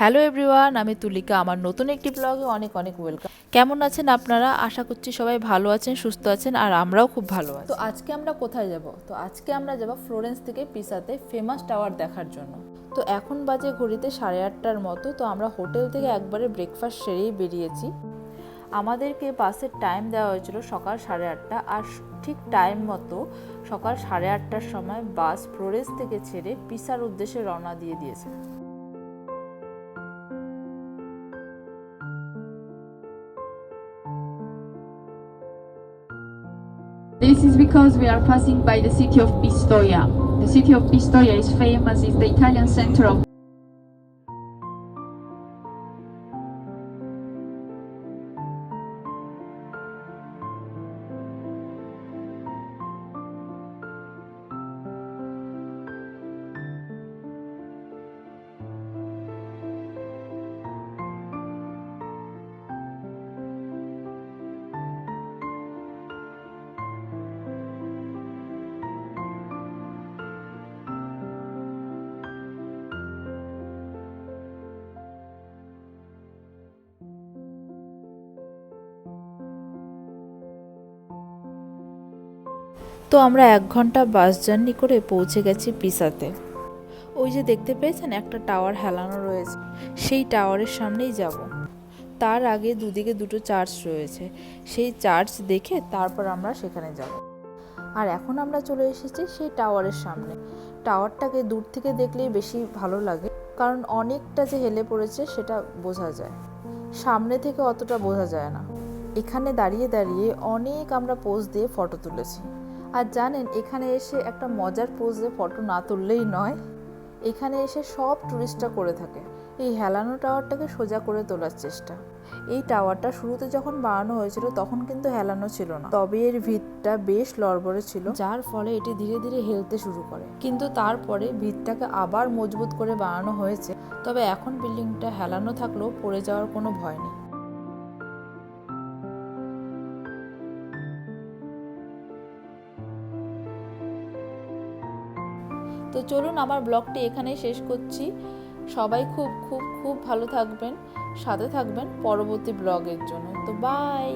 Hello everyone, আমি তুলিকা। আমার নতুন একটি ব্লগে অনেক অনেক ওয়েলকাম। কেমন আছেন আপনারা? আশা করছি সবাই ভালো আছেন, সুস্থ আছেন, আর আমরাও খুব ভালো আছি। তো আজকে আমরা কোথায় যাব? তো আজকে আমরা যাব ফ্লোরেন্স থেকে পিসাতে ফেমাস টাওয়ার দেখার জন্য। তো এখন বাজে ঘড়িতে সাড়ে আটটার মতো, তো আমরা হোটেল থেকে একবারে ব্রেকফাস্ট সেরেই বেরিয়েছি। আমাদেরকে বাসের টাইম দেওয়া হয়েছিল সকাল সাড়ে আটটা, আর ঠিক টাইম মতো সকাল সাড়ে আটটার সময় বাস ফ্লোরেন্স থেকে ছেড়ে পিসার উদ্দেশ্যে রওনা দিয়ে দিয়েছে। This is because we are passing by the city of Pistoia. The city of Pistoia is famous, it's the Italian center of তো আমরা এক ঘণ্টা বাস জার্নি করে পৌঁছে গেছি পিসাতে। ওই যে দেখতে পেয়েছেন, একটা টাওয়ার হেলানো রয়েছে। সেই টাওয়ারের সামনেই যাব। তার আগে দুদিকে দুটো চার্চ রয়েছে। সেই চার্চ দেখে তারপর আমরা সেখানে যাব। আর এখন আমরা চলে এসেছি সেই টাওয়ারের সামনে। টাওয়ারটাকে দূর থেকে দেখলেই বেশি ভালো লাগে, কারণ অনেকটা যে হেলে পড়েছে সেটা বোঝা যায়। সামনে থেকে অতটা বোঝা যায় না। এখানে দাঁড়িয়ে দাঁড়িয়ে অনেক আমরা পোজ দিয়ে ফটো তুলেছি। আর জানেন, এখানে এসে একটা মজার পোজে ফটো না তুললেই নয়। এখানে এসে সব টুরিস্টরা করে থাকে। এই হেলানো টাওয়ারটাকে সোজা করে তোলার চেষ্টা। এই টাওয়ারটা শুরুতে যখন বানানো হয়েছিল, তখন কিন্তু হেলানো ছিল না। তবে এর ভিতটা বেশ লড়বড়ে ছিল, যার ফলে এটি ধীরে ধীরে হেলতে শুরু করে। কিন্তু তারপরে ভিতটাকে আবার মজবুত করে বানানো হয়েছে। তবে এখন বিল্ডিংটা হেলানো থাকলেও পড়ে যাওয়ার কোনো ভয় নেই। তো চলুন আমার ব্লগটি এখানেই শেষ করছি। সবাই খুব খুব খুব ভালো থাকবেন, সাথে থাকবেন পরবর্তী ব্লগের জন্য। তো বাই